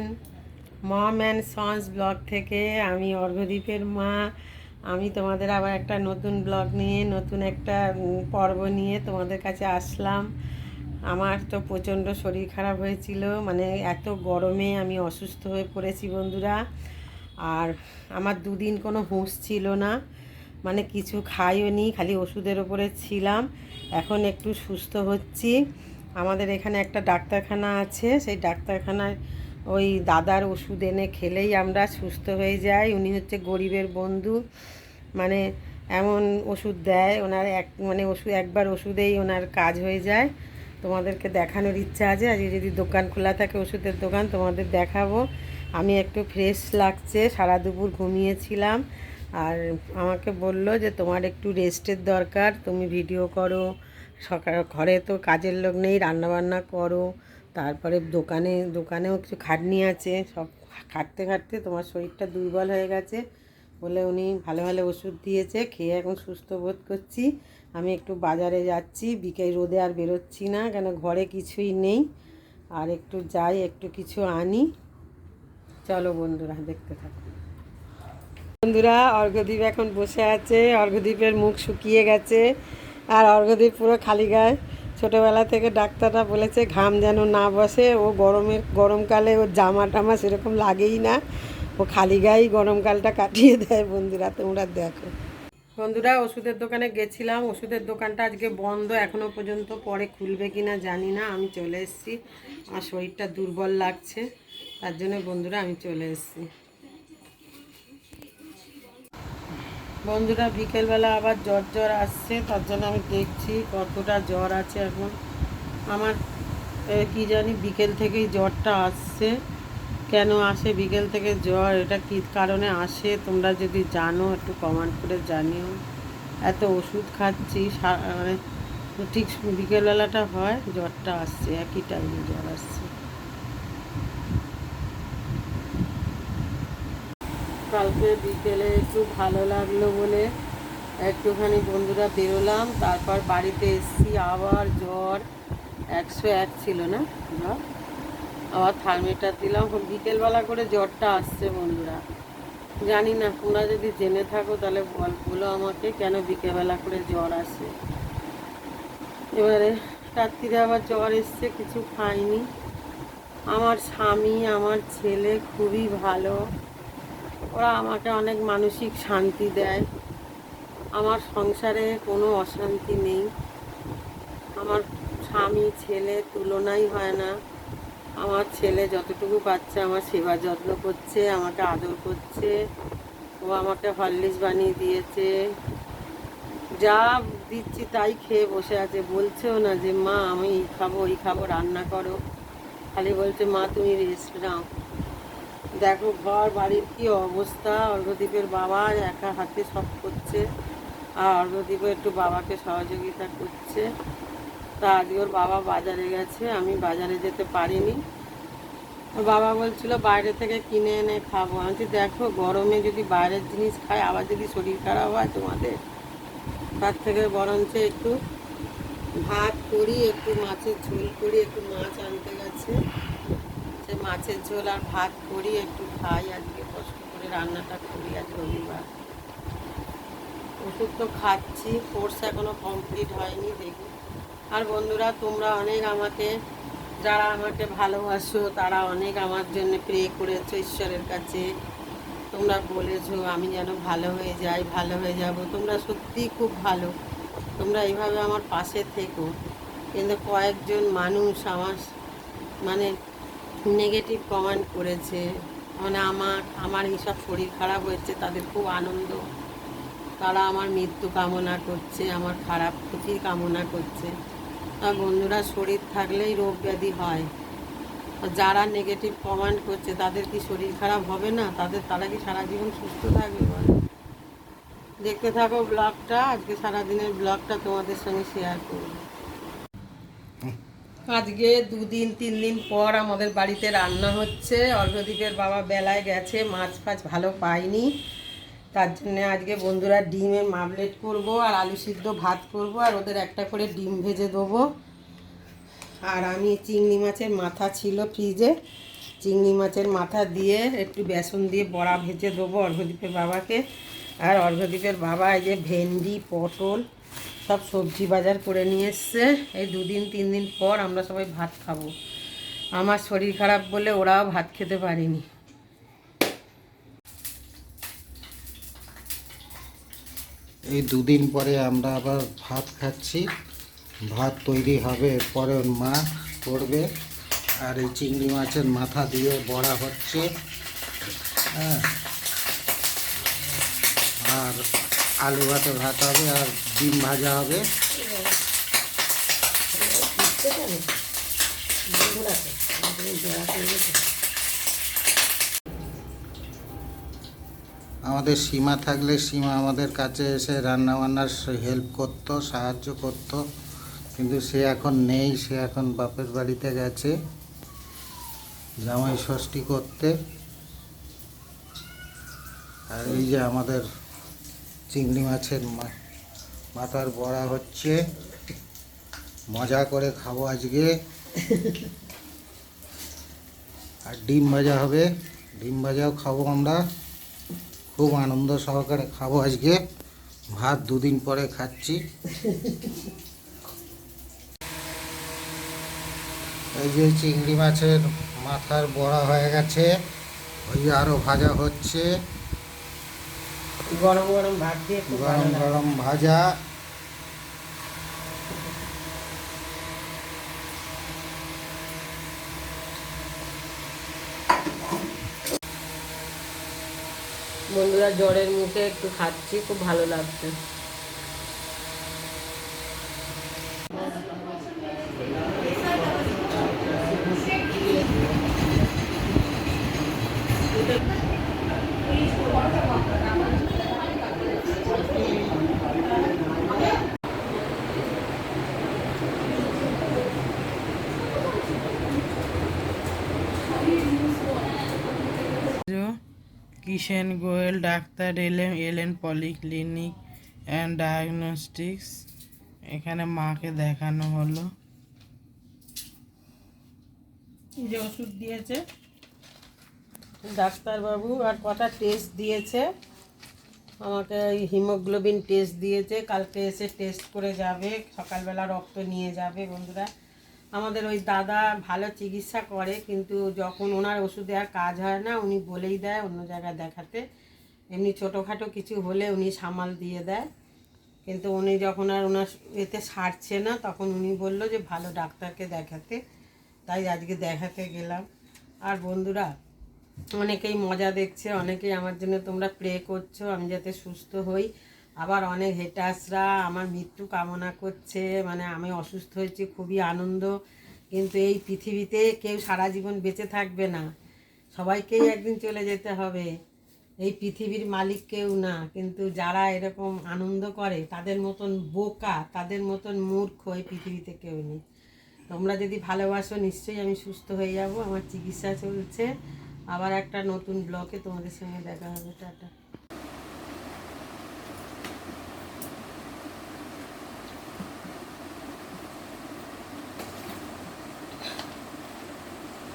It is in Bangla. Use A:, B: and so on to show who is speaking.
A: Everyone Mom and Sons blog থেকে আমি অর্ঘদ্বীপের মা। আমি তোমাদের আবার একটা নতুন ব্লগ নিয়ে, নতুন একটা পর্ব নিয়ে তোমাদের কাছে আসলাম। আমার তো প্রচণ্ড শরীর খারাপ হয়েছিল মানে এত গরমে আমি অসুস্থ হয়ে পড়েছি বন্ধুরা। আর আমার দুদিন কোনো হুঁশ ছিল না মানে কিছু খাইও নি, খালি ওষুধের ওপরে ছিলাম। এখন একটু সুস্থ হচ্ছি। আমাদের এখানে একটা ডাক্তারখানা আছে, সেই ডাক্তারখানায় ওই দাদার ওষুধ এনে খেলেই আমরা সুস্থ হয়ে যাই। উনি হচ্ছে গরিবের বন্ধু। মানে এমন ওষুধ দেয়, ওনার এক মানে ওষুধ একবার ওষুধেই ওনার কাজ হয়ে যায়। তোমাদেরকে দেখানোর ইচ্ছা আছে। আজকে যদি দোকান খোলা থাকে ওষুধের দোকান, তোমাদের দেখাবো। আমি একটু ফ্রেশ লাগছে, সারা দুপুর ঘুমিয়েছিলাম। আর আমাকে বলল যে, তোমার একটু রেস্টের দরকার, তুমি ভিডিও করো। সকাল, ঘরে তো কাজের লোক নেই, রান্নাবান্না করো। তারপরে দোকানে, দোকানেও কিছু খাটনি আছে, সব খাটতে খাটতে তোমার শরীরটা দুর্বল হয়ে গেছে বলে উনি ভালো ভালো ওষুধ দিয়েছে, খেয়ে এখন সুস্থ বোধ করছি। আমি একটু বাজারে যাচ্ছি, বিকেল রোদে আর বেরোচ্ছি না, কেন ঘরে কিছুই নেই। আর একটু যাই, একটু কিছু আনি। চলো বন্ধুরা, দেখতে থাকো। বন্ধুরা অর্ঘদ্বীপ এখন বসে আছে অর্ঘদ্বীপের মুখ শুকিয়ে গেছে, আর অর্ঘদ্বীপ পুরো খালি গায়ে। ছোটোবেলা থেকে ডাক্তাররা বলেছে, ঘাম যেন না বসে, ও গরমের, গরমকালে ওর জামা টামা সেরকম লাগেই না। ও খালি গায়েই গরমকালটা কাটিয়ে দেয়, বন্ধুরা, তোমরা দেখো। বন্ধুরা, ওষুধের দোকানে গেছিলাম, ওষুধের দোকানটা আজকে বন্ধ, এখনও পর্যন্ত পরে খুলবে কিনা জানি না, আমি চলে এসেছি। আমার শরীরটা দুর্বল লাগছে, তার জন্য বন্ধুরা আমি চলে এসেছি। বন্ধুরা, বিকেলবেলা আবার জ্বর জ্বর আসছে, তার জন্য আমি দেখছি কতটা জ্বর আছে এখন। আমার কি জানি, বিকেল থেকেই জ্বরটা আসছে। কেন আসে? বিকেল থেকে জ্বর, এটা কী কারণে আসে? তোমরা যদি জানো, একটু কমেন্ট করে জানিও। এত ওষুধ খাচ্ছি মানে ঠিক বিকেলবেলাটা হয়, জ্বরটা আসছে, একই টাইমে জ্বর আসছে। কালকে বিকেলে একটু ভালো লাগল বলে একটুখানি বন্ধুরা বেরোলাম, তারপর বাড়িতে এসছি। আবার জ্বর, একশো এক ছিল না? জ্বর? আবার থার্মিটার দিলাম। বিকেলবেলা করে জ্বরটা আসছে বন্ধুরা। জানি না, তোমরা যদি জেনে থাকো তাহলে বল বলো আমাকে কেন বিকেলবেলা করে জ্বর আসে। এবারে রাত্রিরে আবার জ্বর এসছে, কিছু খাইনি। আমার স্বামী, আমার ছেলে খুবই ভালো। ওরা আমাকে অনেক মানসিক শান্তি দেয়। আমার সংসারে কোনো অশান্তি নেই। আমার স্বামী, ছেলে তুলনাই হয় না। আমার ছেলে যতটুকু পাচ্ছে আমার সেবা যত্ন করছে, আমাকে আদর করছে। ও আমাকে হরলিক্স বানিয়ে দিয়েছে। যা দিচ্ছি তাই খেয়ে বসে আছে। বলছেও না যে, মা, আমি এই খাব, ওই খাব, রান্না করো। খালি বলছে, মা, তুমি রেস্ট নাও। দেখো ঘর, বাড়ির কি অবস্থা? অর্ঘদ্বীপের বাবা একা হাতে সব করছে আর অর্ঘদ্বীপও একটু বাবাকে সহযোগিতা করছে। তা আজকে ওর বাবা বাজারে গেছে, আমি বাজারে যেতে পারিনি। বাবা বলছিল, বাইরে থেকে কিনে এনে খাব। আমি দেখো, গরমে যদি বাইরের জিনিস খাই, আবার যদি শরীর খারাপ হয় তোমাদের? তার থেকে বরঞ্চ একটু ভাত করি, একটু মাছের ঝোল করি, একটু মাছ আনতে গেছে। মাছের ঝোল আর ভাত করি, একটু খাই আজকে, কষ্ট করে রান্নাটা করি আজ রবিবার। ওষুধ তো খাচ্ছি কোর্স এখনও কমপ্লিট হয়নি, দেখি। আর বন্ধুরা, তোমরা অনেক আমাকে, যারা আমাকে ভালোবাসো, তারা অনেক আমার জন্য প্রে করেছ ঈশ্বরের কাছে। তোমরা বলেছ, আমি যেন ভালো হয়ে যাই, ভালো হয়ে যাব। তোমরা সত্যিই খুব ভালো। তোমরা এইভাবে আমার পাশে থেকো। কিন্তু কয়েকজন মানুষ আমার মানে নেগেটিভ কমেন্ট করেছে। মানে আমার আমার হিসাব শরীর খারাপ হয়েছে, তাদের খুব আনন্দ। তারা আমার মৃত্যু কামনা করছে, আমার খারাপ ক্ষতির কামনা করছে। আর বন্ধুরা, শরীর থাকলেই রোগ ব্যাধি হয়। যারা নেগেটিভ কমেন্ট করছে, তাদের কি শরীর খারাপ হবে না? তাদের, তারা কি সারা জীবন সুস্থ থাকবে দেখতে থাকো ব্লগটা আজকে সারাদিনের ব্লগটা তোমাদের সঙ্গে শেয়ার করব। আজকে দুদিন তিন দিন পর আমাদের বাড়িতে রান্না হচ্ছে। অর্ঘদ্বীপের বাবা বেলায় গেছে, মাছ ফাছ ভালো পাইনি। তার জন্যে আজকে বন্ধুরা ডিমের মামলেট করব আর আলু সিদ্ধ ভাত করব আর ওদের একটা করে ডিম ভেজে দেবো। আর আমি চিংড়ি মাছের মাথা ছিল ফ্রিজে। চিংড়ি মাছের মাথা দিয়ে একটু বেসন দিয়ে বড়া ভেজে দেবো অর্ঘদ্বীপের বাবাকে। আর অর্ঘদ্বীপের বাবা এই যে ভেন্ডি, পটল সব সবজি বাজার করে নিয়ে এসছে। এই দুদিন, তিন দিন পর আমরা সবাই ভাত খাব। আমার শরীর খারাপ বলে ওরাও ভাত খেতে পারিনি।
B: এই দুদিন পরে আমরা আবার ভাত খাচ্ছি। ভাত তৈরি হবে ওর মা করবে। আর এই চিংড়ি মাছের মাথা দিয়ে বড়া হচ্ছে। হ্যাঁ। আর আলু ভাতে ভাত হবে আর ডিম ভাজা হবে। আমাদের সীমা থাকলে সীমা আমাদের কাছে এসে রান্না বান্নার হেল্প করতো, সাহায্য করতো। কিন্তু সে এখন নেই, সে এখন বাপের বাড়িতে গেছে। জামাই ষষ্ঠী করতে। আর এই যে আমাদের চিংড়ি মাছের মাথার বড়া হচ্ছে। মজা করে খাব আজকে। আর ডিম ভাজা হবে। ডিম ভাজাও খাব আমরা। খুব আনন্দ সহকারে খাব আজকে। ভাত দুদিন পরে খাচ্ছি। এই যে চিংড়ি মাছের মাথার বড়া হয়ে গেছে। ওই আরও ভাজা হচ্ছে।
A: গরম গরম ভাত দিয়ে খুব ভালো
B: গরম
A: লাগে।
B: গরম ভাজা
A: বন্ধুরা জ্বরের মুখে একটু খাচ্ছি খুব ভালো লাগছে
C: কিষেন গোয়েল ডাক্তার এলেন এলেন পলিক্লিনিক অ্যান্ড ডায়াগনস্টিক্স এখানে মাকে দেখানো হলো।
A: যে ওষুধ দিয়েছে। ডাক্তারবাবু আর কটা টেস্ট দিয়েছে। আমাকে হিমোগ্লোবিন টেস্ট দিয়েছে। কালকে এসে টেস্ট করে যাবে। সকালবেলা রক্ত নিয়ে যাবে বন্ধুরা। আমাদের ওই দাদা ভালো চিকিৎসা করে, কিন্তু যখন ওনার ওষুধে আর কাজ হয় না, উনি বলেই দেয় অন্য জায়গায় দেখাতে। এমনি ছোটোখাটো কিছু হলে উনি সামাল দিয়ে দেয়। কিন্তু উনি যখন আর ওনার এতে সারছে না, তখন উনি বলল যে ভালো ডাক্তারকে দেখাতে। তাই আজকে দেখাতে গেলাম। আর বন্ধুরা, অনেকেই মজা দেখছে, অনেকেই আমার জন্য তোমরা প্রে করছ, আমি যাতে সুস্থ হই। আবার অনেক হেটার্সরা আমার মৃত্যু কামনা করছে মানে আমি অসুস্থ হয়েছি, খুবই আনন্দ। কিন্তু এই পৃথিবীতে কেউ সারা জীবন বেঁচে থাকবে না। সবাইকেই একদিন চলে যেতে হবে। এই পৃথিবীর মালিক কেউ না। কিন্তু যারা এরকম আনন্দ করে, তাদের মতন বোকা, তাদের মতন মূর্খ এই পৃথিবীতে কেউ নেই। তোমরা যদি ভালোবাসো, নিশ্চয়ই আমি সুস্থ হয়ে যাব। আমার চিকিৎসা চলছে। আবার একটা নতুন ব্লকে তোমাদের সঙ্গে দেখা হবে। টাটা।